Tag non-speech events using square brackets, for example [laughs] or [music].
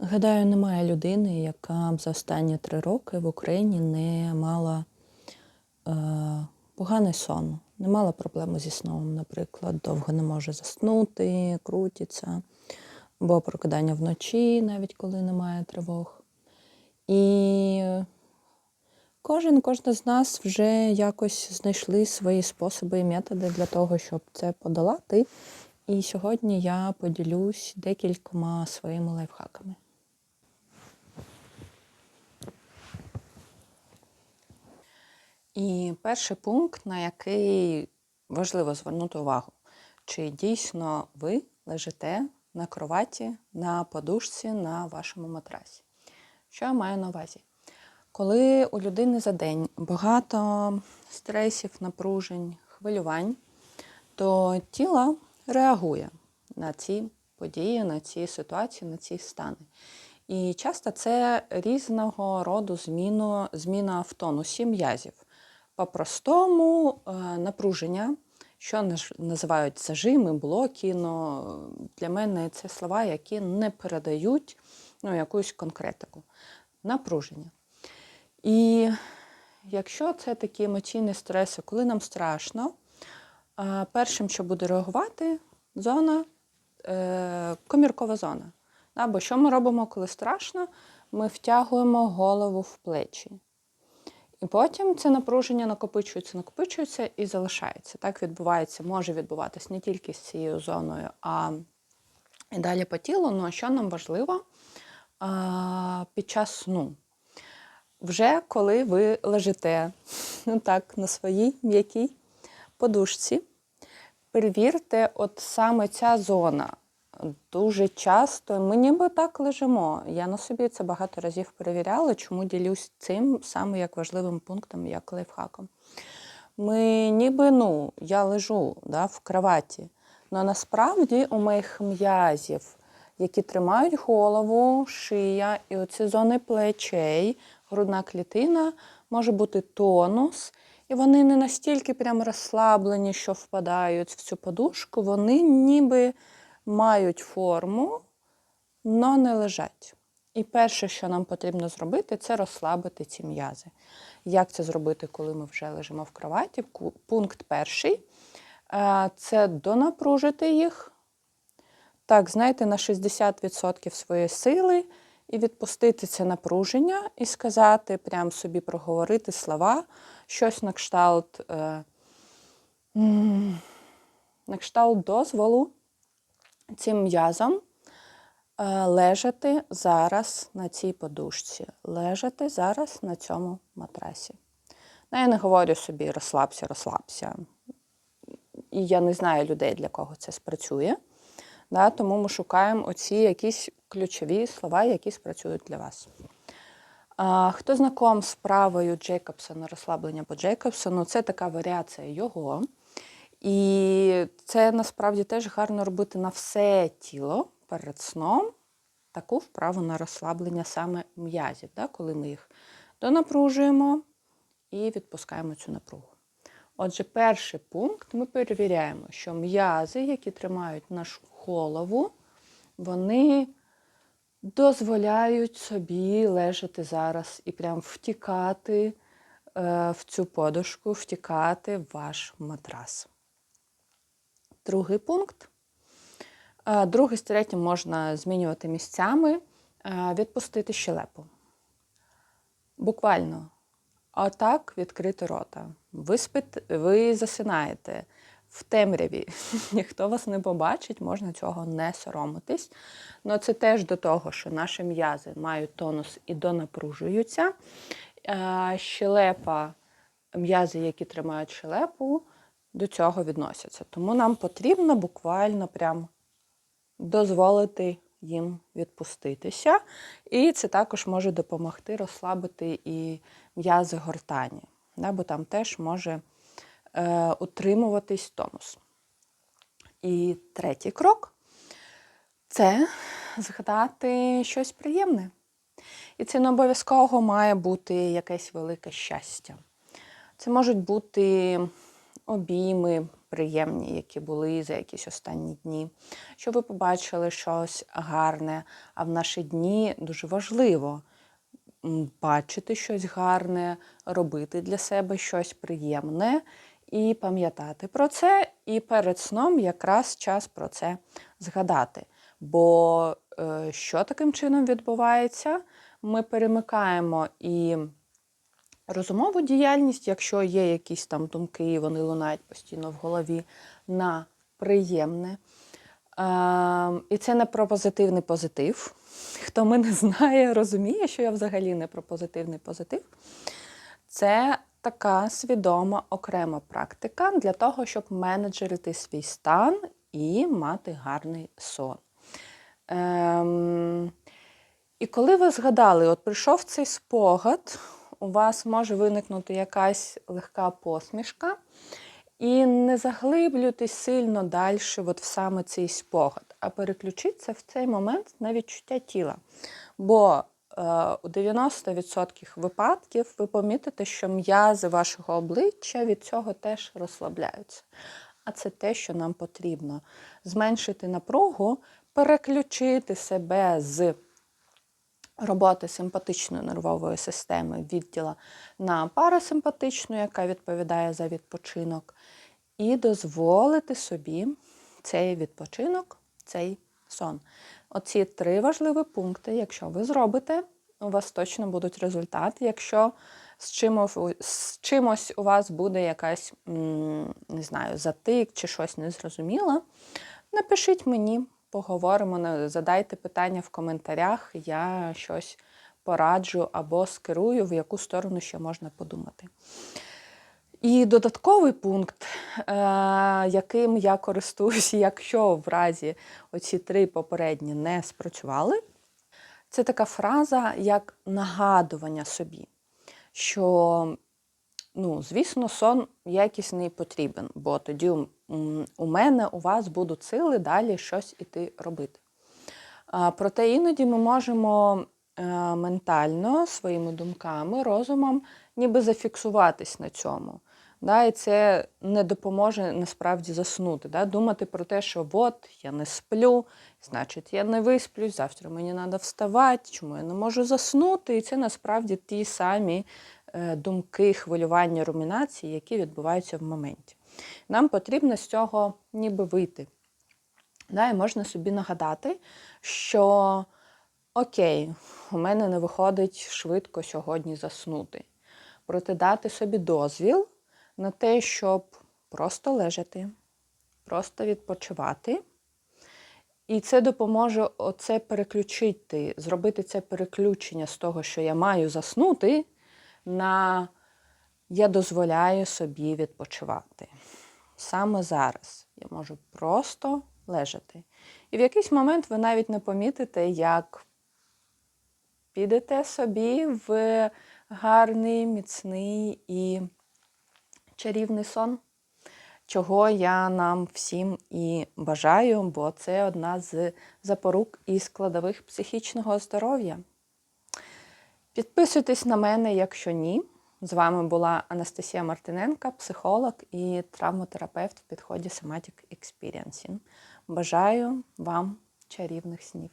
Гадаю, немає людини, яка б за останні три роки в Україні не мала е, поганий сон, не мала проблеми зі сном, наприклад, довго не може заснути, крутиться, або прокидання вночі, навіть коли немає тривог. І кожен, кожна з нас вже якось знайшли свої способи і методи для того, щоб це подолати. І сьогодні я поділюсь декількома своїми лайфхаками. І перший пункт, на який важливо звернути увагу, чи дійсно ви лежите на кроваті, на подушці, на вашому матрасі. Що я маю на увазі? Коли у людини за день багато стресів, напружень, хвилювань, то тіло реагує на ці події, на ці ситуації, на ці стани. І часто це різного роду зміну, зміна в тонусі м'язів. По-простому е, напруження, що називають зажими, блоки. Но для мене це слова, які не передають ну, якусь конкретику. Напруження. І якщо це такі емоційні стреси, коли нам страшно, першим, що буде реагувати, зона, е, коміркова зона. Да, Бо що ми робимо, коли страшно? Ми втягуємо голову в плечі. І потім це напруження накопичується, накопичується і залишається. Так відбувається, може відбуватись не тільки з цією зоною, а і далі по тілу. Ну а що нам важливо під час сну? Вже коли ви лежите ну так, на своїй м'якій подушці, перевірте, от саме ця зона. Дуже часто ми ніби так лежимо. Я на собі це багато разів перевіряла, чому ділюсь цим саме як важливим пунктом, як лайфхаком. Ми ніби, ну, я лежу да, в кроваті, але насправді у моїх м'язів, які тримають голову, шия і оці зони плечей, грудна клітина, може бути тонус. І вони не настільки прям розслаблені, що впадають в цю подушку, вони ніби мають форму, але не лежать. І перше, що нам потрібно зробити, це розслабити ці м'язи. Як це зробити, коли ми вже лежимо в кроваті? Пункт перший е, це донапружити їх. Так, знаєте, на 60% своєї сили і відпустити це напруження і сказати, прям собі проговорити слова, щось на кшталт, е, на кшталт дозволу цим м'язам е, лежати зараз на цій подушці, лежати зараз на цьому матрасі. Ну, я не говорю собі розслабся, розслабся. І я не знаю людей, для кого це спрацює. Да, тому ми шукаємо оці якісь ключові слова, які спрацюють для вас. А, хто знаком з правою Джейкобсона, розслаблення по Джейкобсону, це така варіація його. І це насправді теж гарно робити на все тіло перед сном, таку вправу на розслаблення саме м'язів, да, коли ми їх донапружуємо і відпускаємо цю напругу. Отже, перший пункт ми перевіряємо, що м'язи, які тримають нашу голову, вони дозволяють собі лежати зараз і прям втікати е, в цю подушку, втікати в ваш матрас. Другий пункт. Е, Другий з третім можна змінювати місцями, е, відпустити щелепу. Буквально отак відкрити рота. Ви, спите, ви засинаєте в темряві, [laughs] ніхто вас не побачить, можна цього не соромитись. Але це теж до того, що наші м'язи мають тонус і донапружуються. Е, Щелепа, м'язи, які тримають щелепу, до цього відносяться. Тому нам потрібно буквально прям дозволити їм відпуститися. І це також може допомогти розслабити і м'язи гортані, да, бо там теж може е, утримуватись тонус. І третій крок це згадати щось приємне. І це не обов'язково має бути якесь велике щастя. Це можуть бути обійми, приємні, які були за якісь останні дні, що ви побачили щось гарне. А в наші дні дуже важливо бачити щось гарне, робити для себе щось приємне і пам'ятати про це. І перед сном якраз час про це згадати. Бо е, що таким чином відбувається? Ми перемикаємо і розумову діяльність, якщо є якісь там думки, і вони лунають постійно в голові, на приємне. Ем, і це не про позитивний позитив. Хто мене [laughs] знає, розуміє, що я взагалі не про позитивний позитив. Це така свідома окрема практика для того, щоб менеджерити свій стан і мати гарний сон. Ем, і коли ви згадали, от прийшов цей спогад, у вас може виникнути якась легка посмішка, і не заглиблюйтесь сильно далі от в саме цей спогад, а переключіться в цей момент на відчуття тіла. Бо е, у 90% випадків ви помітите, що м'язи вашого обличчя від цього теж розслабляються. А це те, що нам потрібно. Зменшити напругу, переключити себе з роботи симпатичної нервової системи відділа на парасимпатичну, яка відповідає за відпочинок, і дозволити собі цей відпочинок, цей сон. Оці три важливі пункти, якщо ви зробите, у вас точно будуть результати. Якщо з чимось, з чимось у вас буде якась, не знаю, затик чи щось незрозуміле, напишіть мені, поговоримо, задайте питання в коментарях, я щось пораджу або скерую, в яку сторону ще можна подумати. І додатковий пункт, е, яким я користуюся, [laughs] якщо в разі оці три попередні не спрацювали, це така фраза як нагадування собі, що, ну, звісно, сон якісний потрібен, бо тоді у мене, у вас будуть сили далі щось іти робити. Проте іноді ми можемо е, ментально своїми думками, розумом, ніби зафіксуватись на цьому. Да, і це не допоможе насправді заснути. Да? Думати про те, що от я не сплю, значить я не висплюсь, завтра мені треба вставати, чому я не можу заснути. І це насправді ті самі думки, хвилювання, румінації, які відбуваються в моменті. Нам потрібно з цього ніби вийти. Да, і можна собі нагадати, що окей, у мене не виходить швидко сьогодні заснути. Проте дати собі дозвіл на те, щоб просто лежати, просто відпочивати. І це допоможе оце переключити, зробити це переключення з того, що я маю заснути, на я дозволяю собі відпочивати. Саме зараз я можу просто лежати. І в якийсь момент ви навіть не помітите, як підете собі в гарний, міцний і чарівний сон, чого я нам всім і бажаю, бо це одна з запорук і складових психічного здоров'я. Підписуйтесь на мене, якщо ні. З вами була Анастасія Мартиненка, психолог і травмотерапевт в підході Somatic Experiencing. Бажаю вам чарівних снів.